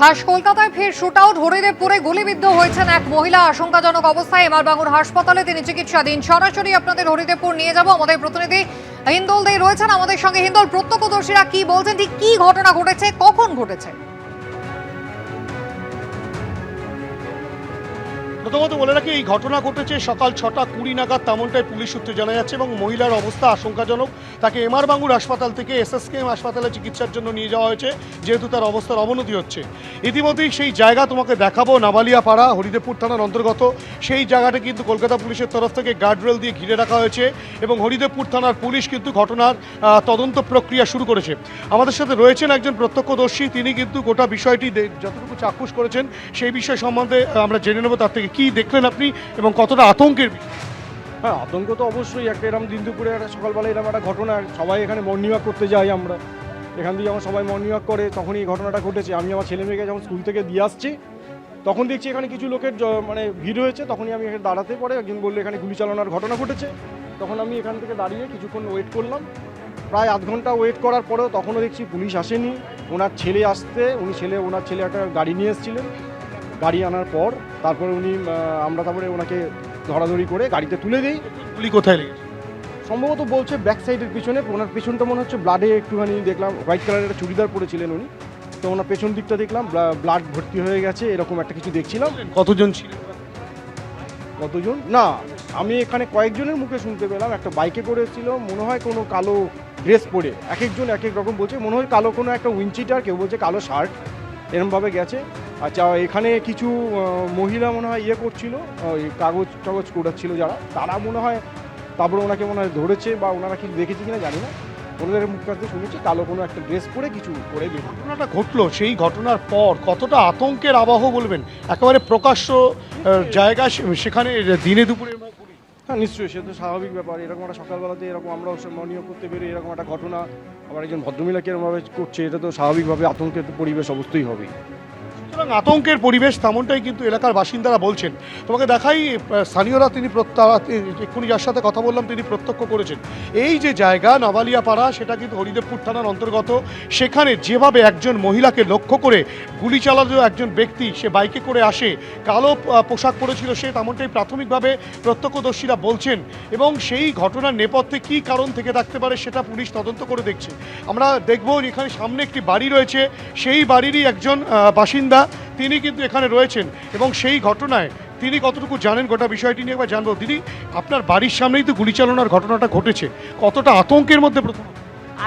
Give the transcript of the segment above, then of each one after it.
খাস কলকাতায় ফের শুট আউট হরিদেবপুরে গুলিবিদ্ধ হয়েছেন এক মহিলা। আশঙ্কাজনক অবস্থায় এমআরবাঙ্গুর হাসপাতালে তিনি চিকিৎসাধীন। সরাসরি আপনাদের হরিদেবপুর নিয়ে যাব। আমাদের প্রতিনিধি হিন্দল দে রয়েছেন। আমাদের সঙ্গে হিন্দল প্রত্যক্ষদর্শীরা কি বলছেন, ঠিক কি ঘটনা ঘটেছে, কখন ঘটেছে? প্রথমত বলে রাখি, এই ঘটনা ঘটেছে সকাল ছটা কুড়ি নাগাদ, তেমনটাই পুলিশ সূত্রে জানা যাচ্ছে এবং মহিলার অবস্থা আশঙ্কাজনক। তাকে এমআর বাঙ্গুর হাসপাতাল থেকে এসএসকেএম হাসপাতালে চিকিৎসার জন্য নিয়ে যাওয়া হয়েছে, যেহেতু তার অবস্থার অবনতি হচ্ছে। ইতিমধ্যেই সেই জায়গা তোমাকে দেখাবো, নাবালিয়াপাড়া, হরিদেবপুর থানার অন্তর্গত। সেই জায়গাটা কিন্তু কলকাতা পুলিশের তরফ থেকে গার্ডরেল দিয়ে ঘিরে রাখা হয়েছে এবং হরিদেবপুর থানার পুলিশ কিন্তু ঘটনার তদন্ত প্রক্রিয়া শুরু করেছে। আমাদের সাথে রয়েছেন একজন প্রত্যক্ষদর্শী, তিনি কিন্তু গোটা বিষয়টি যতটুকু চাক্ষুষ করেছেন, সেই বিষয় সম্বন্ধে আমরা জেনে নেব, তার থেকে কি দেখলেন আপনি এবং কতটা আতঙ্কের হ্যাঁ আতঙ্ক তো অবশ্যই। একটা এরকম দিন দুপুরে একটা সকালবেলা এরকম একটা ঘটনা, সবাই এখানে মর্নিং ওয়াক করতে যাই আমরা। এখান দিয়ে যখন সবাই মর্নিং ওয়াক করে, তখনই এই ঘটনাটা ঘটেছে। আমি আমার ছেলে মেয়েকে যখন স্কুল থেকে দিয়ে আসছি, তখন দেখছি এখানে কিছু লোকের মানে ভিড় হয়েছে। তখনই আমি এখানে দাঁড়াতে পরে একজন বলল, এখানে গুলি চালানোর ঘটনা ঘটেছে। তখন আমি এখান থেকে দাঁড়িয়ে কিছুক্ষণ ওয়েট করলাম। প্রায় আধ ঘণ্টা ওয়েট করার পরেও তখনও দেখছি পুলিশ আসেনি। ওনার ছেলে আসতে, উনি ছেলে, ওনার ছেলে একটা গাড়ি নিয়ে এসেছিলেন। গাড়ি আনার পর তারপরে উনি আমরা তারপরে ওনাকে ধরাধরি করে গাড়িতে তুলে দিই। গুলি কোথায় লেগেছে? সম্ভবত বলছে ব্যাক সাইডের পিছনে ওনার পেছনটা মনে হচ্ছে ব্লাডে একটুখানি দেখলাম হোয়াইট কালারের একটা চুড়িদার পরেছিলেন উনি। তো ওনার পেছন দিকটা দেখলাম ব্লাড ভর্তি হয়ে গেছে এরকম একটা কিছু দেখছিলাম। কতজন ছিল? কতজন? না আমি এখানে কয়েকজনের মুখে শুনতে পেলাম একটা বাইকে করে এসেছিল মনে হয় কোনো কালো ড্রেস পরে। এক একজন এক এক রকম বলছে মনে হয় কালো কোনো একটা উইঞ্চিটার কেউ বলছে কালো শার্ট এরমভাবে গেছে। আচ্ছা এখানে কিছু মহিলা মনে হয় ইয়ে করছিল ওই কাগজ টাগজ কোটাচ্ছিল যারা। তারা মনে হয় তারপরে ওনাকে মনে হয় ধরেছে বা ওনারা কিছু দেখেছে কিনা জানি না। ওনাদের মুখ কাছে শুনেছি কালো কোনো একটা ড্রেস পরে কিছু করে ঘটনাটা ঘটলো সেই ঘটনার পর কতটা আতঙ্কের আবাহ বলবেন? একেবারে প্রকাশ্য জায়গা সেখানে দিনে দুপুরে হ্যাঁ নিশ্চয়ই সে তো স্বাভাবিক ব্যাপার। এরকম একটা সকালবেলাতে এরকম আমরাও মর্নিং করতে পেরে এরকম একটা ঘটনা আবার একজন ভদ্রমহিলাকে এরকমভাবে করছে এটা তো স্বাভাবিকভাবে আতঙ্কের পরিবেশ অবশ্যই হবেই। সুতরাং আতঙ্কের পরিবেশ তেমনটাই কিন্তু এলাকার বাসিন্দারা বলছেন। তোমাকে দেখাই স্থানীয়রা তিনি এক্ষুনি যার সাথে কথা বললাম, তিনি প্রত্যক্ষ করেছেন। এই যে জায়গা, নবালিয়াপাড়া, সেটা কিন্তু হরিদেবপুর থানার অন্তর্গত। সেখানে যেভাবে একজন মহিলাকে লক্ষ্য করে গুলি চালানো একজন ব্যক্তি, সে বাইকে করে আসে, কালো পোশাক পরেছিল সে, তেমনটাই প্রাথমিকভাবে প্রত্যক্ষদর্শীরা বলছেন। এবং সেই ঘটনার নেপথ্যে কী কারণ থেকে থাকতে পারে সেটা পুলিশ তদন্ত করে দেখছে। আমরা দেখব এখানে সামনে একটি বাড়ি রয়েছে। সেই বাড়িরই একজন বাসিন্দা তিনি কিন্তু এখানে রয়েছেন এবং সেই ঘটনায় তিনি কতটুকু জানেন গোটা বিষয়টি নিয়ে একবার জানব। দিদি, আপনার বাড়ির সামনেই তো গুলি চালানোর ঘটনাটা ঘটেছে। কতটা আতঙ্কের মধ্যে প্রথম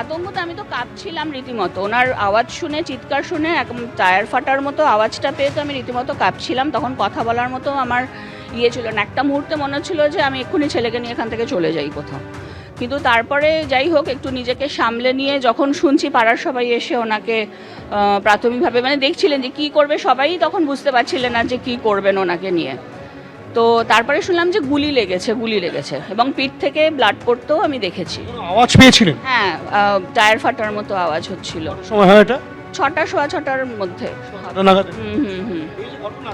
আতঙ্কতে আমি তো কাঁপছিলাম রীতিমতো। ওনার আওয়াজ শুনে, চিৎকার শুনে, একদম টায়ার ফাটার মতো আওয়াজটা পেয়ে তো আমি রীতিমতো কাঁপছিলাম। তখন কথা বলার মতো আমার ইয়ে ছিল না। একটা মুহূর্তে মনে হচ্ছিল যে আমি এক্ষুনি ছেলেকে নিয়ে এখান থেকে চলে যাই কোথাও। কিন্তু তারপরে যাই হোক একটু নিজেকে সামলে নিয়ে যখন শুনছি পাড়ার সবাই এসে ওনাকে প্রাথমিকভাবে মানে দেখছিলেন যে কি করবে সবাই তখন বুঝতে পারছিলেন না যে কি করবেন ওনাকে নিয়ে। তো তারপরে শুনলাম যে গুলি লেগেছে গুলি লেগেছে এবং পিঠ থেকে ব্লাড পড়তেও আমি দেখেছি। আওয়াজ পেয়েছিলেন? হ্যাঁ টায়ার ফাটার মতো আওয়াজ হচ্ছিল। সময় হয় এটা? ছটা সোয়া ছটার মধ্যে। হুম হুম।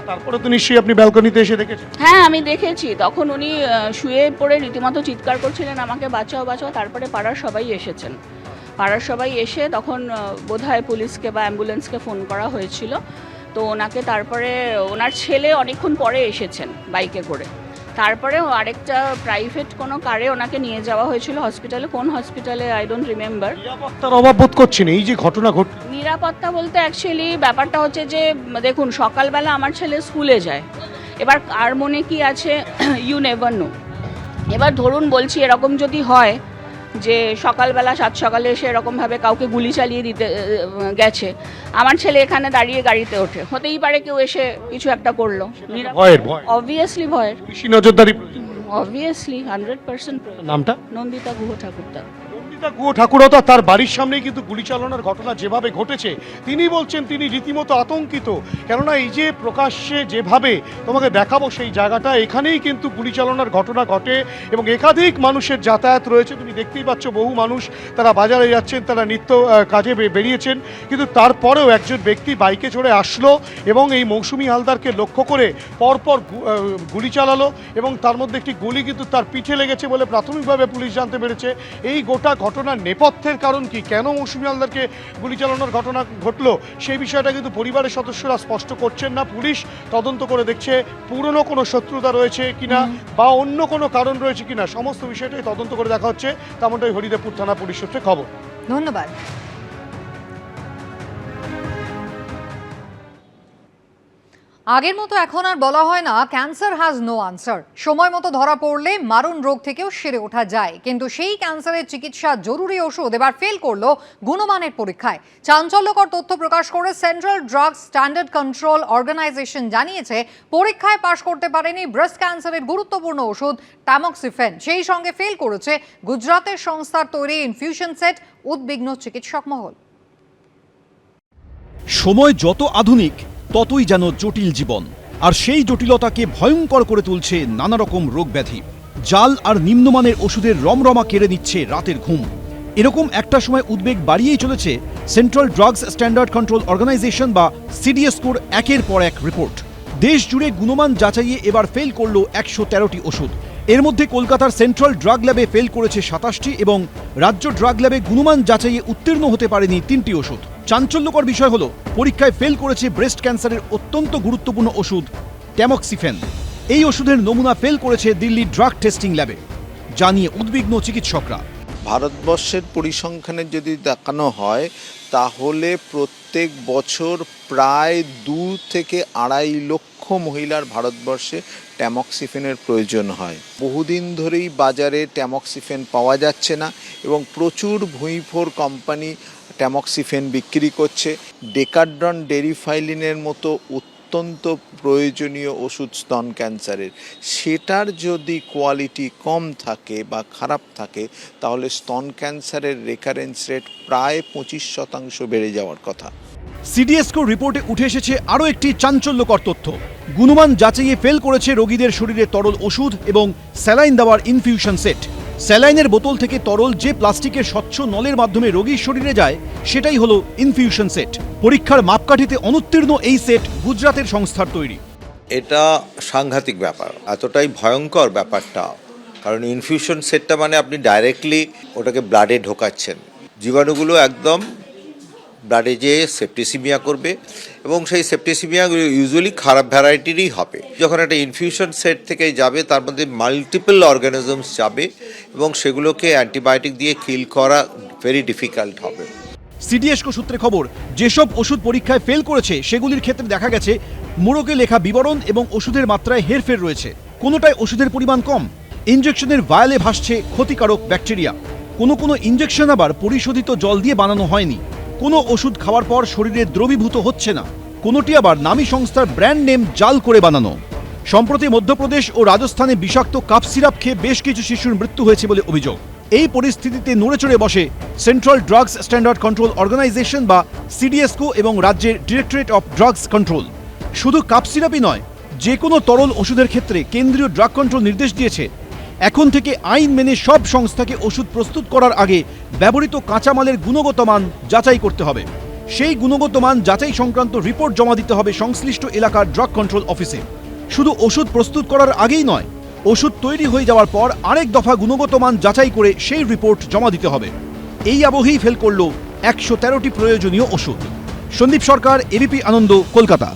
তারপরে তো নিশ্চয়ই আপনি ব্যালকনিতে এসে দেখেছেন। হ্যাঁ আমি দেখেছি। তখন উনি আহ, শুয়ে পড়ে রীতিমতো চিৎকার করছিলেন আমাকে বাঁচাও বাঁচাও। তারপরে পাড়ার সবাই এসেছেন। পাড়ার সবাই এসে তখন আহ, বোধহয় পুলিশকে বা অ্যাম্বুলেন্সকে ফোন করা হয়েছিল। তো ওনাকে তারপরে ওনার ছেলে অনেকক্ষণ পরে এসেছেন বাইকে করে। তারপরে আরেকটা প্রাইভেট কোনো কারে ওনাকে নিয়ে যাওয়া হয়েছিল হসপিটালে কোন হসপিটালে আই ডোন্ট রিমেম্বার নিরাপত্তার অভাব বোধ করছেন এই যে ঘটনা ঘটল নিরাপত্তা বলতে অ্যাকচুয়ালি ব্যাপারটা হচ্ছে যে দেখুন সকালবেলা আমার ছেলে স্কুলে যায়। এবার আর মনে কি আছে ইউ নেভার নো এবার ধরুন বলছি এরকম যদি হয় যে সকালবেলা সাত সকালে এসে এরকমভাবে কাউকে গুলি চালিয়ে দিতে গেছে। আমার ছেলে এখানে দাঁড়িয়ে গাড়িতে ওঠে। হতেই পারে কেউ এসে কিছু একটা করল। অবভিয়াসলি ভয়ের নজরদারি অবভিয়াসলি হান্ড্রেড পার্সেন্ট নামটা? নন্দিতা গুহ ঠাকুরদা নন্দিতা গুহ ঠাকুরতা তার বাড়ির সামনেই কিন্তু গুলি চালানোর ঘটনা যেভাবে ঘটেছে, তিনি বলছেন তিনি রীতিমতো আতঙ্কিত। কেননা এই যে প্রকাশ্যে যেভাবে তোমাকে দেখাবো সেই জায়গাটা, এখানেই কিন্তু গুলি চালানোর ঘটনা ঘটে এবং একাধিক মানুষের যাতায়াত রয়েছে। তুমি দেখতেই পাচ্ছ বহু মানুষ তারা বাজারে যাচ্ছেন, তারা নিত্য কাজে বেরিয়েছেন। কিন্তু তারপরেও একজন ব্যক্তি বাইকে চড়ে আসলো এবং এই মৌসুমি হালদারকে লক্ষ্য করে পরপর গুলি চালালো এবং তার মধ্যে একটি গুলি কিন্তু তার পিঠে লেগেছে বলে প্রাথমিকভাবে পুলিশ জানতে পেরেছে। এই গোটা ঘটনার নেপথ্যের কারণ কি? কেন মৌসুমী হালদারকে গুলি চালানোর ঘটনা ঘটলো? সেই বিষয়টা কিন্তু পরিবারের সদস্যরা স্পষ্ট করছেন না। পুলিশ তদন্ত করে দেখছে পুরনো কোনো শত্রুতা রয়েছে কিনা বা অন্য কোনো কারণ রয়েছে কিনা। সমস্ত বিষয়টাই তদন্ত করে দেখা হচ্ছে। তেমনটাই হরিদেবপুর থানা পুলিশ সূত্রে খবর। ধন্যবাদ। আগের মতো এখন আর বলা হয় না ক্যান্সার হ্যাজ নো আনসার সময় মতো ধরা পড়লে মারণ রোগ থেকেও সেরে ওঠা যায়। কিন্তু সেই ক্যান্সারের চিকিৎসা জরুরি ওষুধ এবার ফেল করল গুণমানের পরীক্ষায়। চাঞ্চল্যকর তথ্য প্রকাশ করে central drug standard control organisation জানিয়েছে, পরীক্ষায় পাশ করতে পারেনি ব্রেস্ট ক্যান্সারের গুরুত্বপূর্ণ ওষুধ ট্যামক্সিফেন সেই সঙ্গে ফেল করেছে গুজরাতের সংস্থার তৈরি ইনফিউশন সেট উদ্বিগ্ন চিকিৎসক মহল। সময় যত আধুনিক ততই যেন জটিল জীবন। আর সেই জটিলতাকে ভয়ঙ্কর করে তুলছে নানা রকম রোগ ব্যাধি জাল আর নিম্নমানের ওষুধের রমরমা কেড়ে নিচ্ছে রাতের ঘুম। এরকম একটা সময় উদ্বেগ বাড়িয়েই চলেছে central drugs standard control organisation বা সিডিএসকোর একের পর এক রিপোর্ট। দেশ জুড়ে গুণমান যাচাইয়ে এবার ফেল করল একশো তেরোটি ওষুধ। এর মধ্যে কলকাতার সেন্ট্রাল ড্রাগ ল্যাবে ফেল করেছে সাতাশটি এবং রাজ্য ড্রাগ ল্যাবে গুণমান যাচাইয়ে উত্তীর্ণ হতে পারেনি তিনটি ওষুধ। চাঞ্চল্যকর বিষয় হলো, পরীক্ষায় ফেল করেছে ব্রেস্ট ক্যান্সারের অত্যন্ত গুরুত্বপূর্ণ ওষুধ ট্যামক্সিফেন এই ওষুধের নমুনা ফেল করেছে দিল্লি ড্রাগ টেস্টিং ল্যাবে জানিয়ে উদ্বিগ্ন চিকিৎসকরা। ভারতবর্ষের পরিসংখ্যানে যদি দেখানো হয়, তাহলে প্রত্যেক বছর প্রায় দু থেকে আড়াই লক্ষ মহিলার ভারতবর্ষে ট্যামক্সিফেনের প্রয়োজন হয়। বহুদিন ধরেই বাজারে ট্যামক্সিফেন পাওয়া যাচ্ছে না এবং প্রচুর ভুঁইফোর কোম্পানি ট্যামক্সিফেন বিক্রি করছে। ডেকাড্রন ডেরিফাইলিনের মতো অত্যন্ত প্রয়োজনীয় ওষুধ স্তন ক্যান্সারের। সেটার যদি কোয়ালিটি কম থাকে বা খারাপ থাকে, তাহলে স্তন ক্যান্সারের রেকারেন্স রেট প্রায় পঁচিশ শতাংশ বেড়ে যাওয়ার কথা। সিডিএসকো রিপোর্টে উঠে এসেছে আরও একটি চাঞ্চল্যকর তথ্য। গুণমান যাচাইয়ে ফেল করেছে রোগীদের শরীরে তরল ওষুধ এবং স্যালাইন দেওয়ার ইনফিউশন সেট স্যালাইনের বোতল থেকে তরল যে প্লাস্টিকের স্বচ্ছ নলের মাধ্যমে রোগীর শরীরে যায়, সেটাই হলো ইনফিউশন সেট পরীক্ষার মাপকাঠিতে অনুত্তীর্ণ এই সেট গুজরাতের সংস্থার তৈরি। এটা সাংঘাতিক ব্যাপার, এতটাই ভয়ঙ্কর ব্যাপারটা, কারণ ইনফিউশন সেটটা মানে আপনি ডাইরেক্টলি ওটাকে ব্লাডে ঢোকাচ্ছেন। জীবাণুগুলো একদম ব্লাডে যেয়ে সেপ্টিসিমিয়া করবে এবং সেই সেপ্টিসিমিয়াগুলো ইউজুয়ালি খারাপ ভ্যারাইটিরই হবে। যখন একটা ইনফিউশন সেট থেকে যাবে, তার মধ্যে মাল্টিপল অর্গানিজমস যাবে এবং সেগুলোকে অ্যান্টিবায়োটিক দিয়ে কিল করা ভেরি ডিফিকাল্ট হবে। সিডিএসকো সূত্রে খবর, যেসব ওষুধ পরীক্ষায় ফেল করেছে, সেগুলির ক্ষেত্রে দেখা গেছে, মোড়কে লেখা বিবরণ এবং ওষুধের মাত্রায় হেরফের রয়েছে। কোনোটায় ওষুধের পরিমাণ কম ইঞ্জেকশনের ভায়ালে ভাসছে ক্ষতিকারক ব্যাকটেরিয়া কোনো কোনো ইঞ্জেকশন আবার পরিশোধিত জল দিয়ে বানানো হয়নি। কোনো ওষুধ খাওয়ার পর শরীরে দ্রবীভূত হচ্ছে না। কোনোটি আবার নামী সংস্থার ব্র্যান্ড নেম জাল করে বানানো। সম্প্রতি মধ্যপ্রদেশ ও রাজস্থানে বিষাক্ত কাপ সিরাপ খেয়ে বেশ কিছু শিশুর মৃত্যু হয়েছে বলে অভিযোগ। এই পরিস্থিতিতে নড়েচড়ে বসে central drugs standard control organisation বা সিডিএসকো এবং রাজ্যের ডিরেক্টরেট অফ ড্রাগস কন্ট্রোল শুধু কাপ সিরাপই নয়, যে কোনো তরল ওষুধের ক্ষেত্রে কেন্দ্রীয় ড্রাগ কন্ট্রোল নির্দেশ দিয়েছে এখন থেকে আইন মেনে সব সংস্থাকে ওষুধ প্রস্তুত করার আগে ব্যবহৃত কাঁচামালের গুণগত মান যাচাই করতে হবে। সেই গুণগত মান যাচাই সংক্রান্ত রিপোর্ট জমা দিতে হবে সংশ্লিষ্ট এলাকার ড্রাগ কন্ট্রোল অফিসে। শুধু ওষুধ প্রস্তুত করার আগেই নয়, ওষুধ তৈরি হয়ে যাওয়ার পর আরেক দফা গুণগত মান যাচাই করে সেই রিপোর্ট জমা দিতে হবে। এই আবহেই ফেল করল একশো তেরোটি প্রয়োজনীয় ওষুধ। সন্দীপ সরকার এবিপি আনন্দ, কলকাতা।